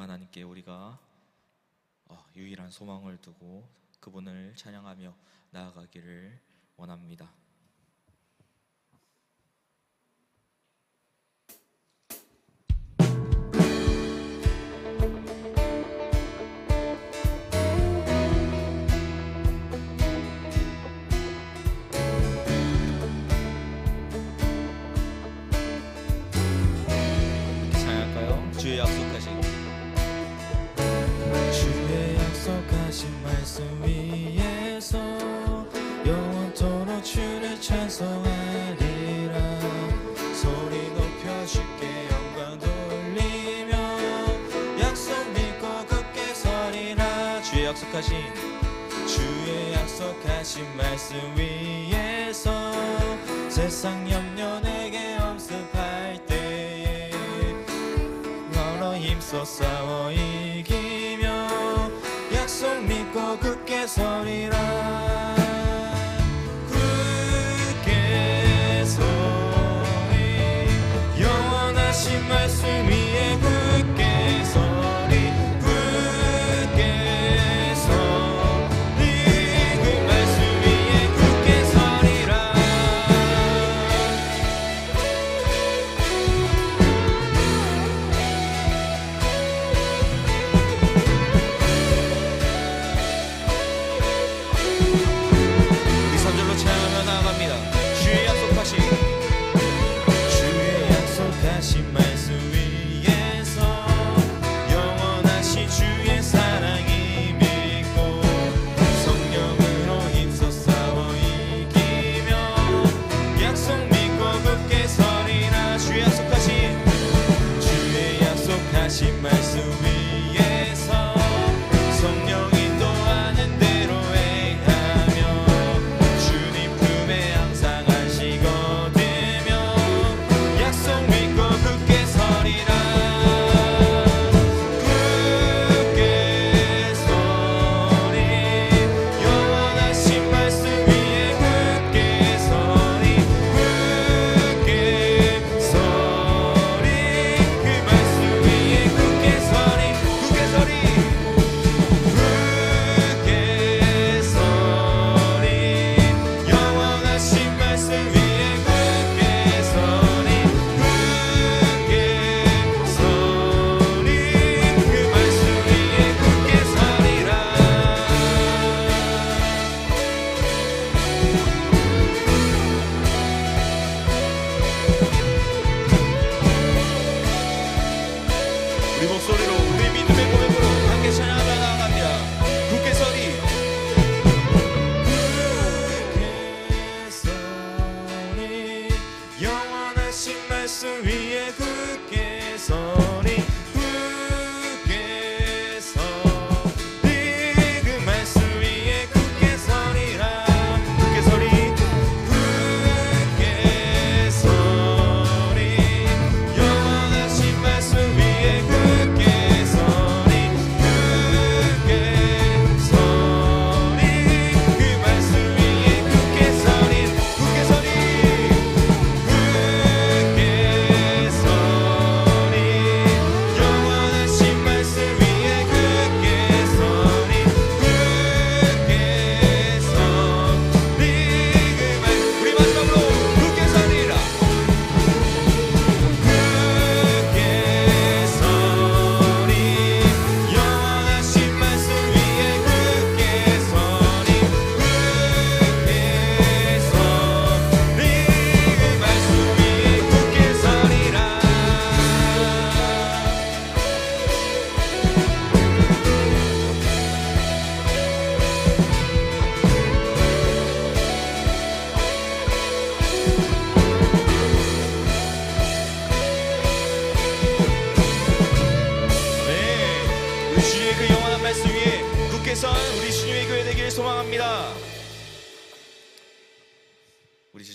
하나님께 우리가 어, 유일한 소망을 두고 그분을 찬양하며 나아가기를 원합니다. 찬송하리라. 소리 높여 쉽게 영광 돌리며 약속 믿고 굳게 서리라. 주의 약속하신 주의 약속하신 말씀 위에서 세상 염려 내게 엄습할 때에 너로 힘써 싸워 이기며 약속 믿고 굳게 서리라.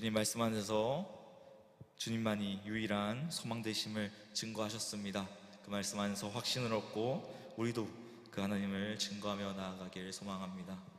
주님 말씀 안에서 주님만이 유일한 소망 되심을 증거하셨습니다. 그 말씀 안에서 확신을 얻고 우리도 그 하나님을 증거하며 나아가길 소망합니다.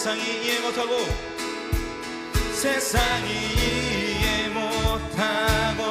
세상이 이해 못하고 세상이 이해 못하고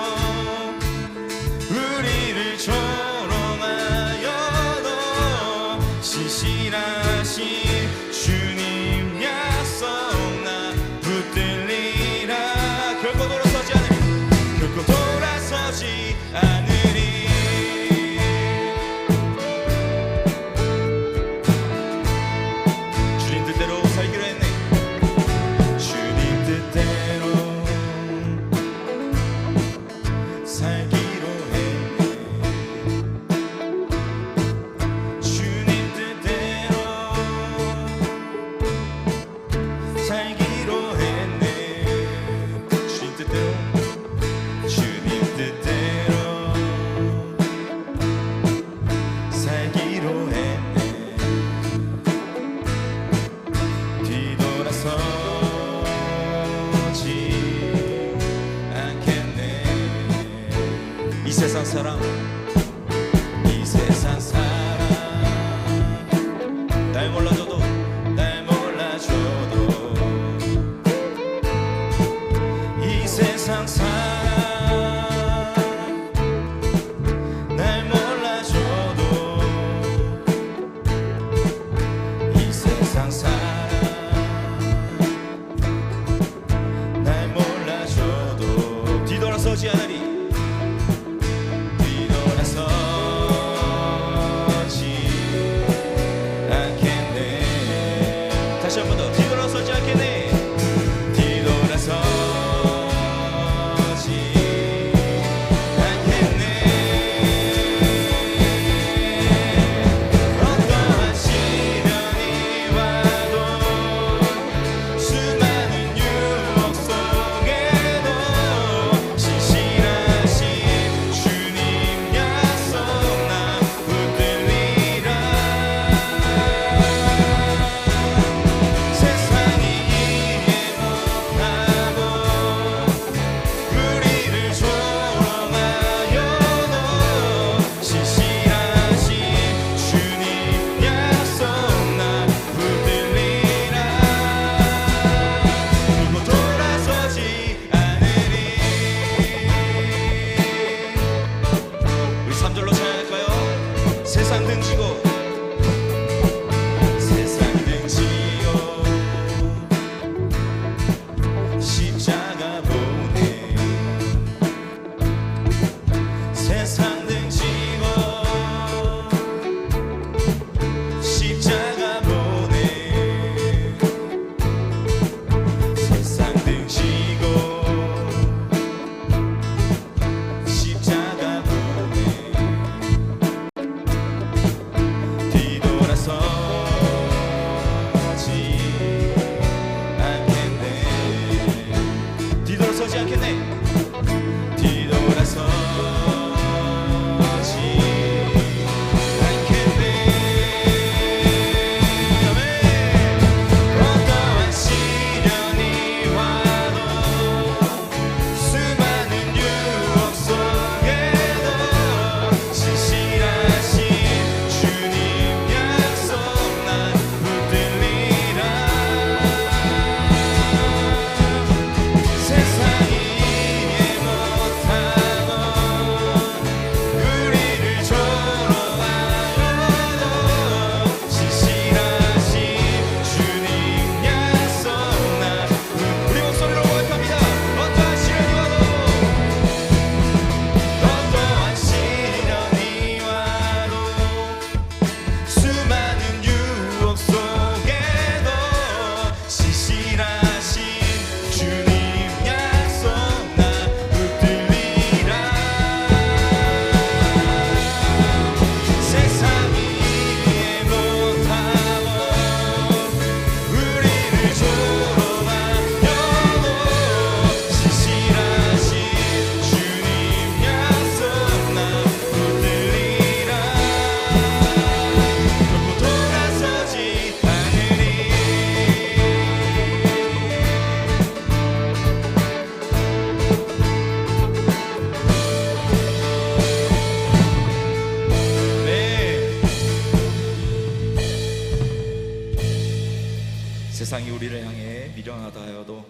세상이 우리를 향해 미련하다 하여도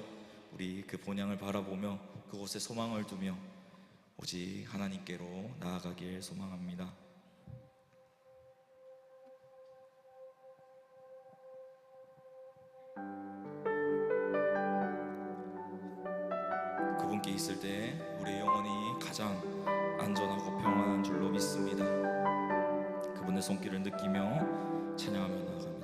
우리 그 본향을 바라보며 그곳에 소망을 두며 오직 하나님께로 나아가길 소망합니다. 그분께 있을 때 우리의 영혼이 가장 안전하고 평안한 줄로 믿습니다. 그분의 손길을 느끼며 찬양하며 나아갑니다.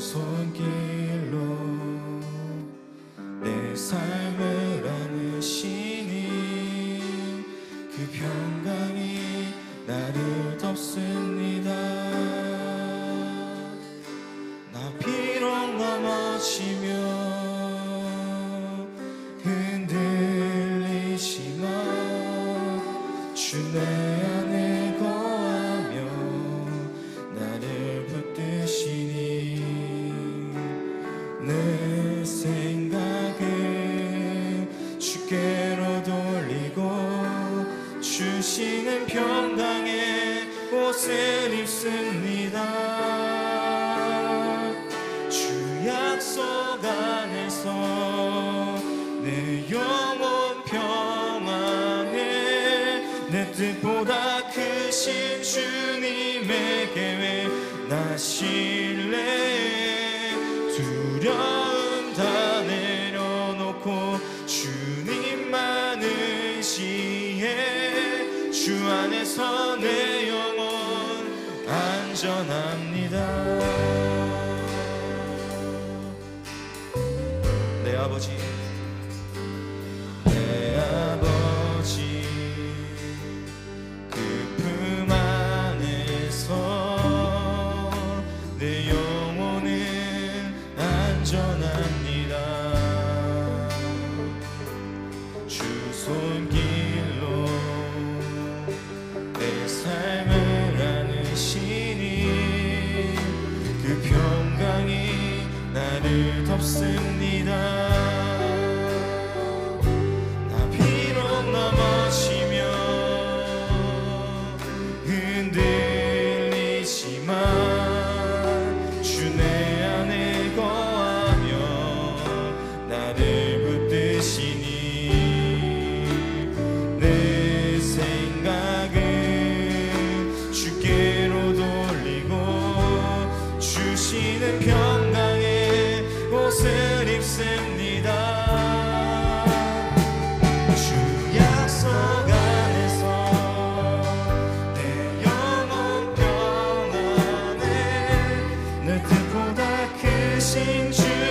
손길 그리고 주시는 평강의 옷을 입습니다. 주 약속 안에서 내 영혼 평안에 내 뜻보다 크신 주님의 계획 나 신뢰 두려 주 안에서 내 영혼 안전합니다. 我的颗心只